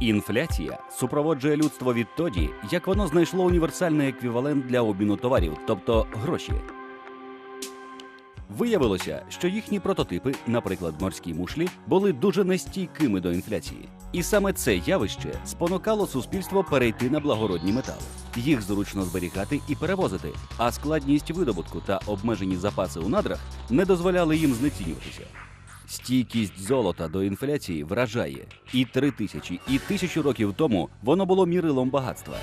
Інфляція супроводжує людство відтоді, як воно знайшло універсальний еквівалент для обміну товарів, тобто гроші. Виявилося, що їхні прототипи, наприклад, морські мушлі, були дуже нестійкими до інфляції. І саме це явище спонукало суспільство перейти на благородні метали. Їх зручно зберігати і перевозити, а складність видобутку та обмежені запаси у надрах не дозволяли їм знецінюватися. Стійкість золота до інфляції вражає. І три тисячі, і тисячу років тому воно було мірилом багатства.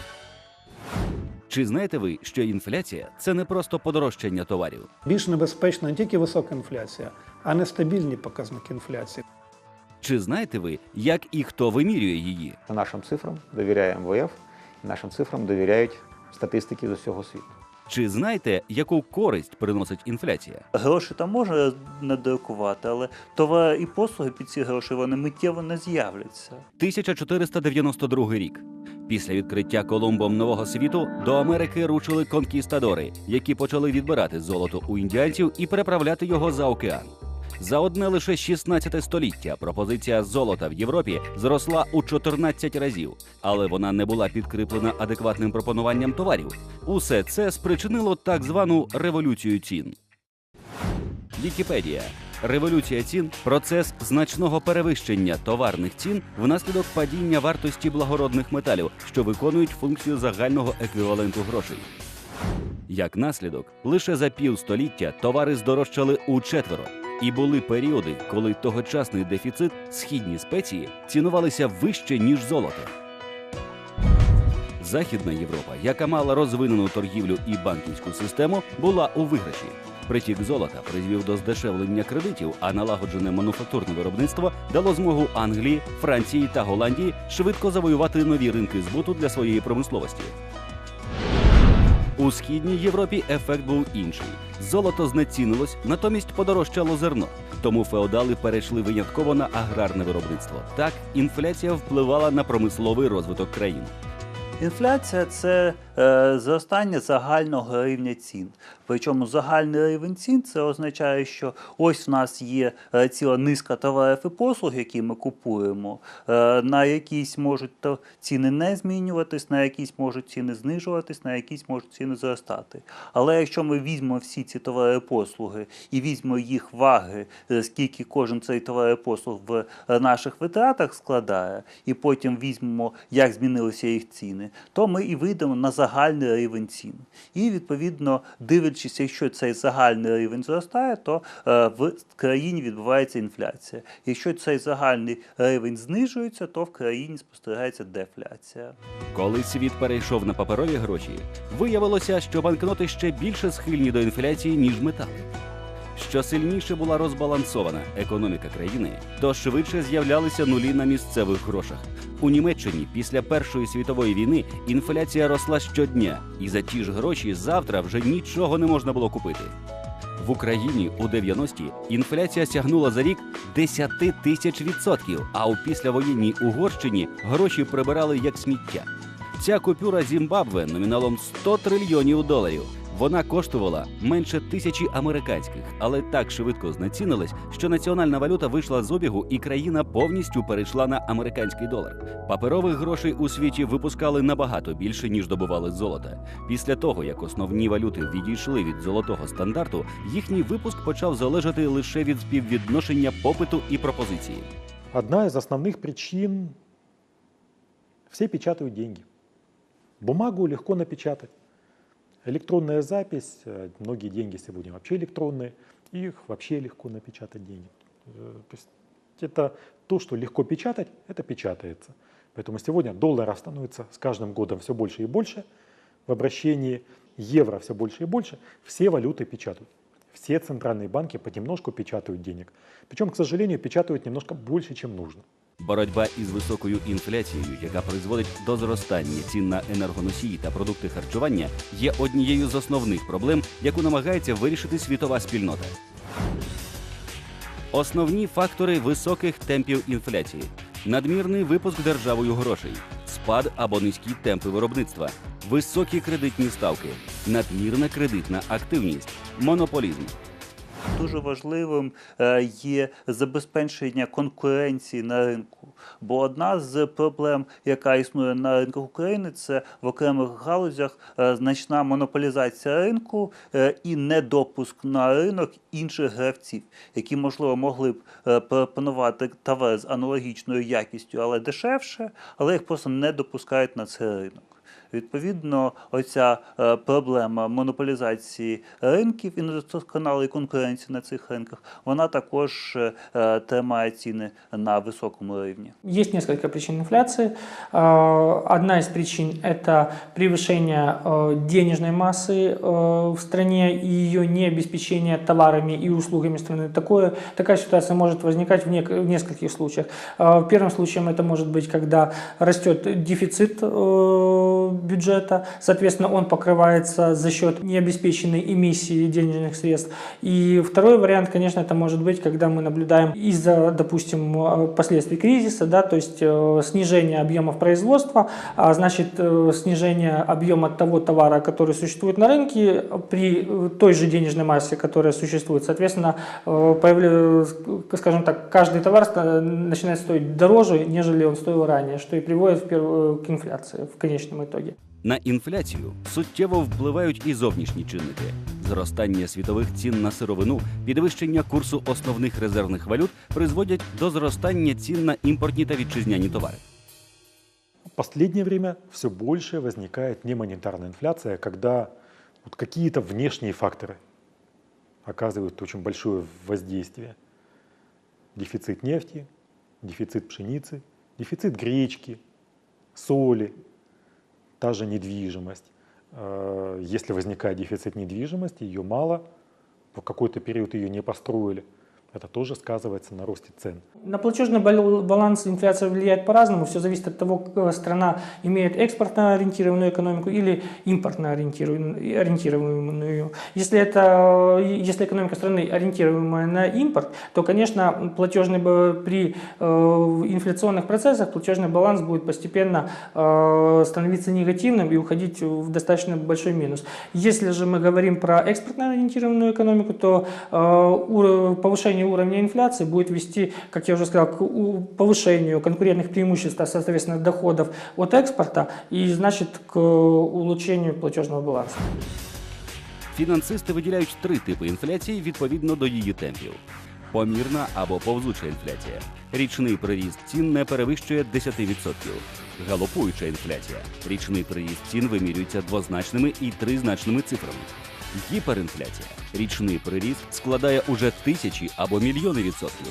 Чи знаєте ви, що інфляція це не просто подорожчання товарів? Більш небезпечна не тільки висока інфляція, а нестабільні показники інфляції. Чи знаєте ви, як і хто вимірює її? Нашим цифрам довіряє МВФ, нашим цифрам довіряють статистики з усього світу. Чи знаєте, яку користь приносить інфляція? Гроші там можна надрукувати, але товари і послуги під ці гроші вони миттєво не з'являться. 1492 рік. Після відкриття Колумбом нового світу до Америки рушили конкістадори, які почали відбирати золото у індіанців і переправляти його за океан. За одне лише 16 століття пропозиція золота в Європі зросла у 14 разів, але вона не була підкріплена адекватним пропонуванням товарів. Усе це спричинило так звану революцію цін. Вікіпедія. Революція цін процес значного перевищення товарних цін внаслідок падіння вартості благородних металів, що виконують функцію загального еквіваленту грошей. Як наслідок, лише за півстоліття товари здорожчали у четверо, і були періоди, коли тогочасний дефіцит східні спеції цінувалися вище ніж золото. Західна Європа, яка мала розвинену торгівлю і банківську систему, була у виграші. Притік золота призвів до здешевлення кредитів, а налагоджене мануфактурне виробництво дало змогу Англії, Франції та Голландії швидко завоювати нові ринки збуту для своєї промисловості. У східній Європі ефект був інший. Золото знецінилось, натомість подорожчало зерно. Тому феодали перейшли винятково на аграрне виробництво. Так інфляція впливала на промисловий розвиток країн. Інфляція це е, зростання загального рівня цін. Причому загальний рівень цін це означає, що ось в нас є е, ціла низка товарів і послуг, які ми купуємо. Е, на якісь можуть то ціни не змінюватись, на якісь можуть ціни знижуватись, на якісь можуть ціни зростати. Але якщо ми візьмемо всі ці товари і послуги і візьмемо їх ваги, е, скільки кожен цей товар і послуг в е, наших витратах складає, і потім візьмемо, як змінилися їх ціни, то ми і вийдемо на загальний рівень цін. І відповідно, дивлячись, якщо цей загальний рівень зростає, то е, в країні відбувається інфляція. Якщо цей загальний рівень знижується, то в країні спостерігається дефляція. Коли світ перейшов на паперові гроші, виявилося, що банкноти ще більше схильні до інфляції, ніж метали. Що сильніше була розбалансована економіка країни, то швидше з'являлися нулі на місцевих грошах. У Німеччині після Першої світової війни інфляція росла щодня, і за ті ж гроші завтра вже нічого не можна було купити. В Україні у 90-ті інфляція сягнула за рік 10 тисяч відсотків, а у післявоєнній Угорщині гроші прибирали як сміття. Ця купюра Зімбабве номіналом 100 трильйонів доларів. Вона коштувала менше тисячі американських, але так швидко знецінилась, що національна валюта вийшла з обігу, і країна повністю перейшла на американський долар. Паперових грошей у світі випускали набагато більше ніж добували золота. Після того, як основні валюти відійшли від золотого стандарту, їхній випуск почав залежати лише від співвідношення попиту і пропозиції. Одна из основных причин – все печатают деньги. Бумагу легко напечатать. Электронная запись, э, многие деньги сегодня вообще электронные, их вообще легко напечатать деньги. Э, То есть это то, что легко печатать, это печатается. Поэтому сегодня долларов становится с каждым годом все больше и больше, в обращении евро все больше и больше, все валюты печатают. Все центральные банки понемножку печатают денег. Причем, к сожалению, печатают немножко больше, чем нужно. Боротьба із високою інфляцією, яка призводить до зростання цін на енергоносії та продукти харчування, є однією з основних проблем, яку намагається вирішити світова спільнота. Основні фактори високих темпів інфляції: надмірний випуск державою грошей, спад або низькі темпи виробництва, високі кредитні ставки, надмірна кредитна активність, монополізм. Дуже важливим е, є забезпечення конкуренції на ринку. Бо одна з проблем, яка існує на ринках України, це в окремих галузях е, значна монополізація ринку е, і недопуск на ринок інших гравців, які, можливо, могли б пропонувати товар з аналогічною якістю, але дешевше, але їх просто не допускають на цей ринок. Відповідно, оця е, проблема монополізації ринків і недосконалої конкуренції на цих ринках, вона також е, е, тримає ціни на високому рівні. Есть несколько причин инфляции. Э, Одна из причин – это превышение э, денежной массы э, в стране и ее необеспечение товарами и услугами страны. Такое, такая ситуация может возникать в, нек- в нескольких случаях. Э, Первым случаем это может быть, когда растет дефицит э, бюджета, соответственно, он покрывается за счет необеспеченной эмиссии денежных средств. И второй вариант, конечно, это может быть, когда мы наблюдаем из-за, допустим, последствий кризиса, да, то есть э, снижение объемов производства, а значит э, снижение объема того товара, который существует на рынке при той же денежной массе, которая существует. Соответственно, э, появля- э, скажем так, каждый товар начинает стоить дороже, нежели он стоил ранее, что и приводит к инфляции в конечном итоге. На інфляцію суттєво впливають і зовнішні чинники: зростання світових цін на сировину, підвищення курсу основних резервних валют призводять до зростання цін на імпортні та вітчизняні товари. В последнее время все больше возникает немонетарная инфляция, когда вот какие-то внешние факторы оказывают очень большое воздействие. Дефицит нефти, дефицит пшеницы, дефицит гречки, соли, та же недвижимость. Э, Если возникает дефицит недвижимости, ее мало, в какой-то период ее не построили, это тоже сказывается на росте цен. На платежный бал- баланс инфляция влияет по-разному. Все зависит от того, как страна имеет экспортно ориентированную экономику или импортно ориентированную. Если, это, если экономика страны ориентируемая на импорт, то, конечно, платежный, при э, инфляционных процессах платежный баланс будет постепенно э, становиться негативным и уходить в достаточно большой минус. Если же мы говорим про экспортно ориентированную экономику, то э, уро- повышение уровня инфляции будет вести, как я уже сказал, к у- повышению конкурентных преимуществ, а, соответственно, доходов от экспорта и, значит, к улучшению платежного баланса. Фінансисти виділяють три типи інфляції відповідно до її темпів: помірна або повзуча інфляція. Річний приріст цін не перевищує 10%. Галопуюча інфляція. Річний приріст цін вимірюється двозначними і тризначними цифрами. Гіперінфляція. Річний приріст складає уже тисячі або мільйони відсотків.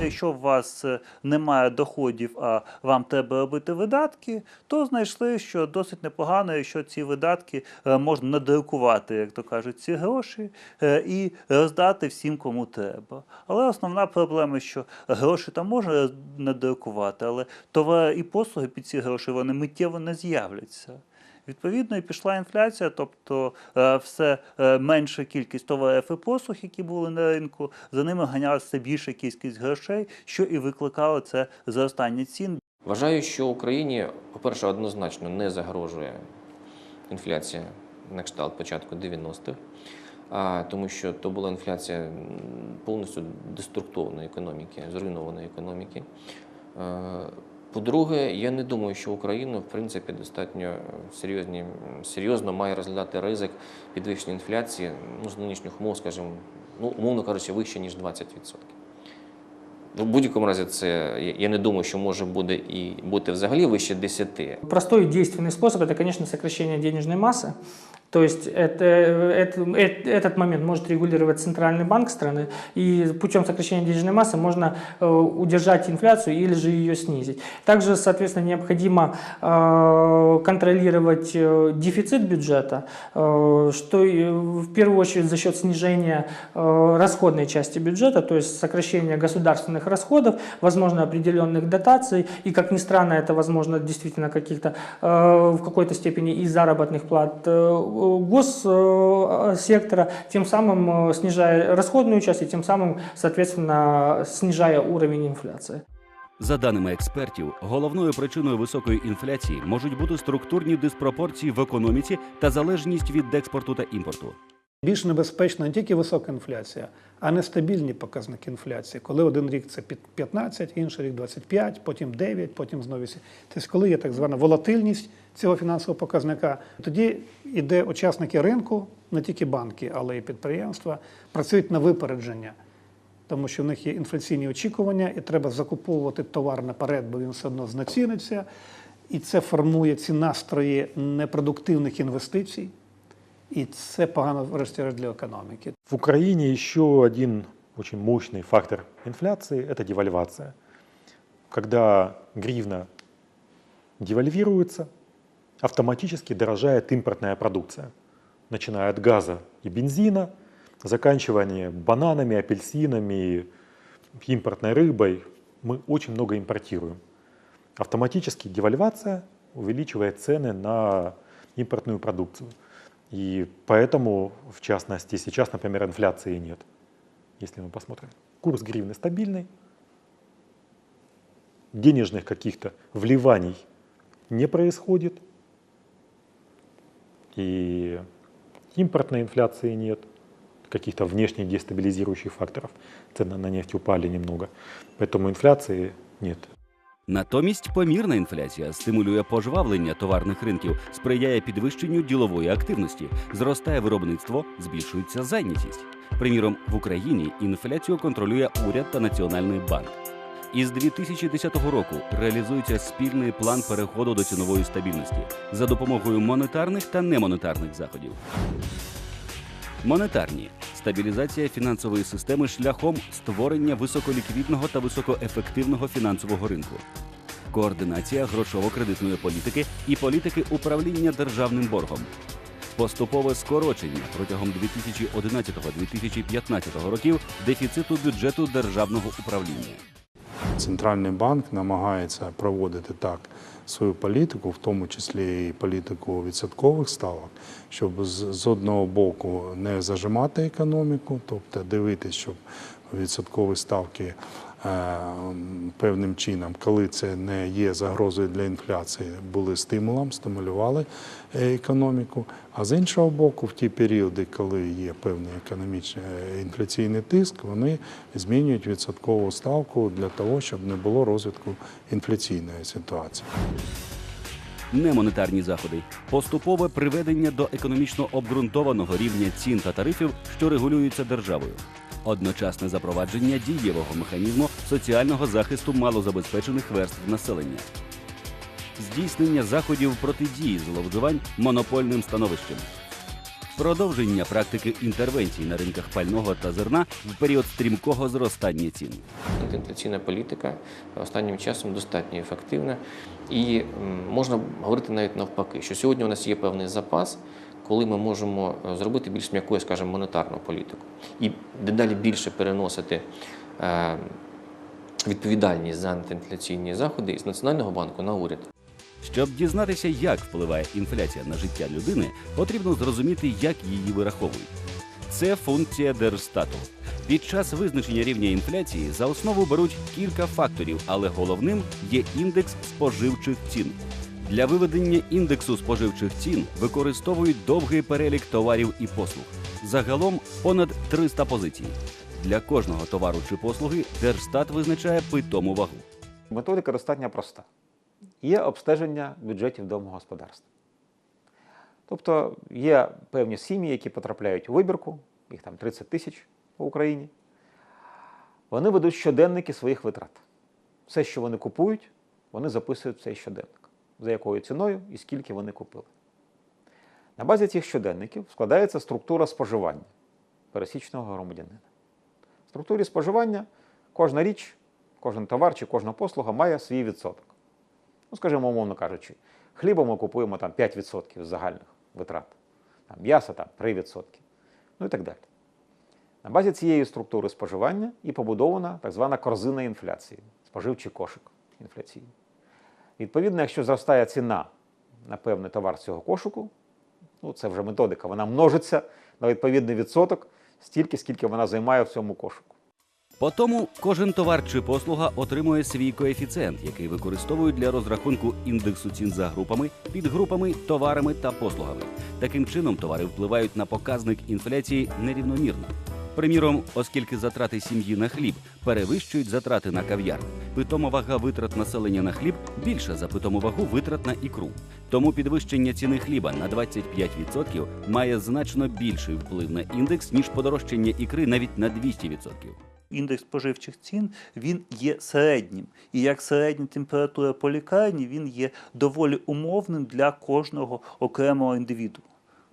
Якщо у вас е, немає доходів, а вам треба робити видатки, то знайшли, що досить непогано, якщо ці видатки е, можна надрукувати, як то кажуть, ці гроші е, і роздати всім, кому треба. Але основна проблема, що гроші там можна надрукувати, але товари і послуги під ці гроші вони миттєво не з'являться. Відповідно, і пішла інфляція, тобто е, все е, менша кількість товарів і послуг, які були на ринку, за ними ганялася все більша кількість грошей, що і викликало це зростання цін. Вважаю, що Україні, по-перше, однозначно не загрожує інфляція на кшталт початку 90-х, а, тому що то була інфляція повністю деструктовної економіки, зруйнованої економіки. Е, По-друге, я не думаю, що Україна, в принципі, достатньо серйозні, серйозно має розглядати ризик підвищення інфляції ну, з нинішніх умов, скажімо, ну, умовно кажучи, вище, ніж 20%. Ну, в будь-якому разі, це я- я не думаю, що може буде і бути взагалі вище 10. Простой и действенный способ – это, конечно, сокращение денежной массы. То есть это, это- э- этот момент может регулировать Центральный банк страны, и путем сокращения денежной массы можно э, удержать инфляцию или же ее снизить. Также, соответственно, необходимо э, контролировать э, дефицит бюджета, э, что и в первую очередь за счет снижения э, расходной части бюджета, то есть сокращения государственных расходов, возможно, определенных дотаций, и, как ни странно, это возможно действительно каких-то э, в какой-то степени и заработных плат э, госсектора, тем самым э, снижая расходную часть и тем самым, соответственно, снижая уровень инфляции. За даними експертів, головною причиною високої інфляції можуть бути структурні диспропорції в економіці та залежність від експорту та імпорту. Більш небезпечна не тільки висока інфляція, а нестабільні показники інфляції. Коли один рік це під 15, інший рік 25, потім 9, потім знову 8. Тобто, коли є так звана волатильність цього фінансового показника, тоді іде учасники ринку, не тільки банки, але й підприємства, працюють на випередження. Тому що в них є інфляційні очікування, і треба закуповувати товар наперед, бо він все одно знеціниться. І це формує ці настрої непродуктивних інвестицій. І це погано врешті-решт для економіки. В Украине еще один очень мощный фактор инфляции – это девальвация. Когда гривна девальвируется, автоматически дорожает импортная продукция, начиная от газа и бензина, заканчивая бананами, апельсинами, импортной рыбой. Мы очень много импортируем. Автоматически девальвация увеличивает цены на импортную продукцию. и поэтому, в частности, сейчас, например, инфляции нет. Если мы посмотрим. Курс гривны стабильный, денежных каких-то вливаний не происходит, и импортной инфляции нет, каких-то внешних дестабилизирующих факторов. Цены на нефть упали немного, поэтому инфляции нет. Натомість помірна інфляція стимулює пожвавлення товарних ринків, сприяє підвищенню ділової активності, зростає виробництво, збільшується зайнятість. Приміром, в Україні інфляцію контролює уряд та Національний банк. Із 2010 року реалізується спільний план переходу до цінової стабільності за допомогою монетарних та немонетарних заходів. Монетарні. Стабілізація фінансової системи шляхом створення високоліквідного та високоефективного фінансового ринку, координація грошово-кредитної політики і політики управління державним боргом, поступове скорочення протягом 2011-2015 років дефіциту бюджету державного управління. Центральний банк намагається проводити так свою політику, в тому числі і політику відсоткових ставок, щоб з, одного боку не зажимати економіку, тобто дивитися, щоб відсоткові ставки е, певним чином, коли це не є загрозою для інфляції, були стимулом, стимулювали е, економіку. А з іншого боку, в ті періоди, коли є певний економічний е, інфляційний тиск, вони змінюють відсоткову ставку для того, щоб не було розвитку інфляційної ситуації. Немонетарні заходи, поступове приведення до економічно обґрунтованого рівня цін та тарифів, що регулюються державою, одночасне запровадження дієвого механізму соціального захисту малозабезпечених верств населення, здійснення заходів протидії зловживань монопольним становищем. Продовження практики інтервенцій на ринках пального та зерна в період стрімкого зростання цін. Антиінфляційна політика останнім часом достатньо ефективна. І можна говорити навіть навпаки, що сьогодні у нас є певний запас, коли ми можемо е, зробити більш м'якою, скажімо, монетарну політику і дедалі більше переносити е, відповідальність за антиінфляційні заходи із Національного банку на уряд. Щоб дізнатися, як впливає інфляція на життя людини, потрібно зрозуміти, як її вираховують. Це функція Держстату. Під час визначення рівня інфляції за основу беруть кілька факторів, але головним є індекс споживчих цін. Для виведення індексу споживчих цін використовують довгий перелік товарів і послуг. Загалом понад 300 позицій. Для кожного товару чи послуги Держстат визначає питому вагу. Методика достатньо проста. Є обстеження бюджетів домогосподарств. Тобто є певні сім'ї, які потрапляють у вибірку, їх там 30 тисяч по Україні. Вони ведуть щоденники своїх витрат. Все, що вони купують, вони записують в цей щоденник, за якою ціною і скільки вони купили. На базі цих щоденників складається структура споживання пересічного громадянина. В структурі споживання кожна річ, кожен товар чи кожна послуга має свій відсоток. Ну, скажімо, умовно кажучи, хліба ми купуємо там 5% з загальних витрат, там, м'ясо там 3%, ну і так далі. На базі цієї структури споживання і побудована так звана корзина інфляції, споживчий кошик інфляційний. Відповідно, якщо зростає ціна на певний товар цього кошику, ну це вже методика, вона множиться на відповідний відсоток стільки, скільки вона займає в цьому кошику. По тому кожен товар чи послуга отримує свій коефіцієнт, який використовують для розрахунку індексу цін за групами, підгрупами, товарами та послугами. Таким чином, товари впливають на показник інфляції нерівномірно. Приміром, оскільки затрати сім'ї на хліб перевищують затрати на кав'ярню, питома вага витрат населення на хліб більша за питому вагу витрат на ікру. Тому підвищення ціни хліба на 25% має значно більший вплив на індекс, ніж подорожчання ікри навіть на 200%. Індекс споживчих цін він є середнім. І як середня температура по лікарні, він є доволі умовним для кожного окремого індивіду.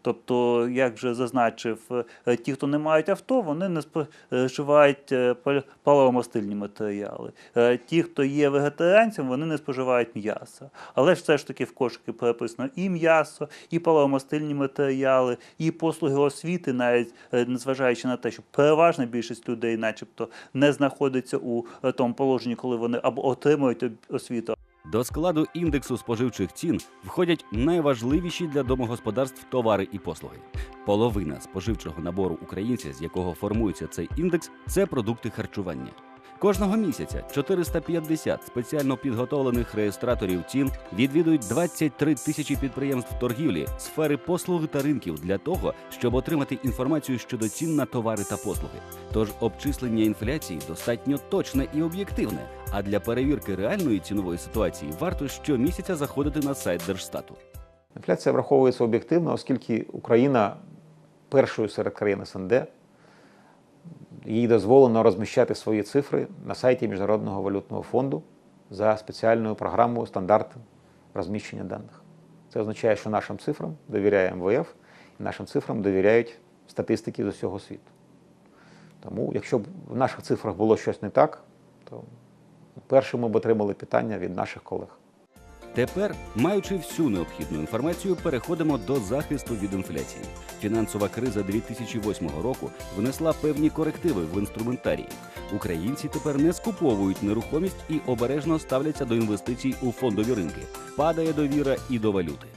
Тобто, як вже зазначив, е, ті, хто не мають авто, вони не споживають е, паливомастильні матеріали. Е, Ті, хто є вегетаріанцем, вони не споживають м'яса. Але ж все ж таки в кошики переписано і м'ясо, і паливомастильні матеріали, і послуги освіти, навіть е, незважаючи на те, що переважна більшість людей, начебто, не знаходиться у е, тому положенні, коли вони або отримують освіту, До складу індексу споживчих цін входять найважливіші для домогосподарств товари і послуги. Половина споживчого набору українця, з якого формується цей індекс, це продукти харчування. Кожного місяця 450 спеціально підготовлених реєстраторів цін відвідують 23 тисячі підприємств торгівлі, сфери послуг та ринків для того, щоб отримати інформацію щодо цін на товари та послуги. Тож обчислення інфляції достатньо точне і об'єктивне. А для перевірки реальної цінової ситуації варто щомісяця заходити на сайт Держстату. Інфляція враховується об'єктивно, оскільки Україна першою серед країн СНД їй дозволено розміщати свої цифри на сайті Міжнародного валютного фонду за спеціальною програмою стандарту розміщення даних. Це означає, що нашим цифрам довіряє МВФ і нашим цифрам довіряють статистики з усього світу. Тому, якщо б в наших цифрах було щось не так, то першим ми б отримали питання від наших колег. Тепер, маючи всю необхідну інформацію, переходимо до захисту від інфляції. Фінансова криза 2008 року внесла певні корективи в інструментарій. Українці тепер не скуповують нерухомість і обережно ставляться до інвестицій у фондові ринки. Падає довіра і до валюти.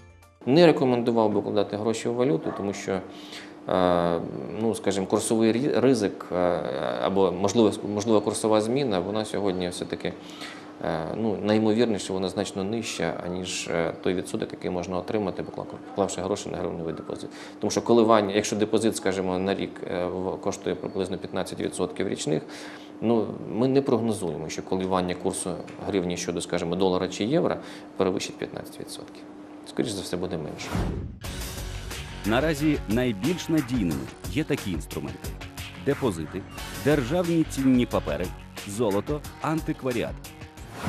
Не рекомендував би вкладати гроші в валюту, тому що, е, ну, скажімо, курсовий ризик е, або можливо, можлива курсова зміна, вона сьогодні все-таки е, ну, найімовірніше, вона значно нижча, аніж е, той відсоток, який можна отримати, покла- поклавши гроші на гривневий депозит. Тому що коливання, якщо депозит, скажімо, на рік е, коштує приблизно 15% річних, ну, ми не прогнозуємо, що коливання курсу гривні щодо, скажімо, долара чи євро перевищить 15%. Скоріше за все, буде менше. Наразі найбільш надійними є такі інструменти: депозити, державні цінні папери, золото, антикваріат.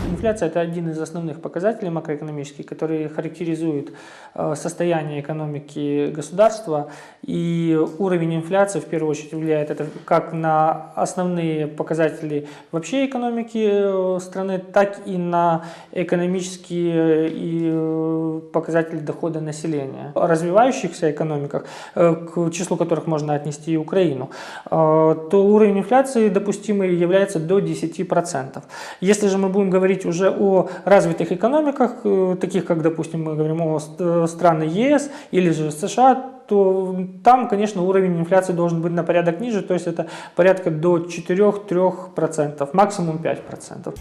Инфляция – это один из основных показателей макроэкономических, который характеризует э, состояние экономики государства. И уровень инфляции, в первую очередь, влияет это как на основные показатели вообще экономики э, страны, так и на экономические и э, показатели дохода населения. В развивающихся экономиках, к числу которых можно отнести и Украину, то уровень инфляции допустимый является до 10%. Если же мы будем говорить уже о развитых экономиках, э, таких как, допустим, мы говорим о ст- э, страны ЕС или же США, то там, конечно, уровень инфляции должен быть на порядок ниже, то есть это порядка до 4-3%, максимум 5%.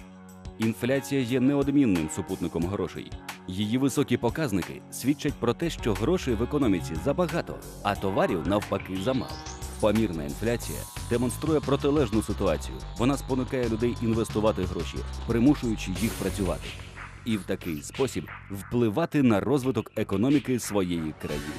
Інфляція є неодмінним супутником грошей. Її високі показники свідчать про те, що грошей в економіці забагато, а товарів навпаки замало. Помірна інфляція демонструє протилежну ситуацію. Вона спонукає людей інвестувати гроші, примушуючи їх працювати, і в такий спосіб впливати на розвиток економіки своєї країни.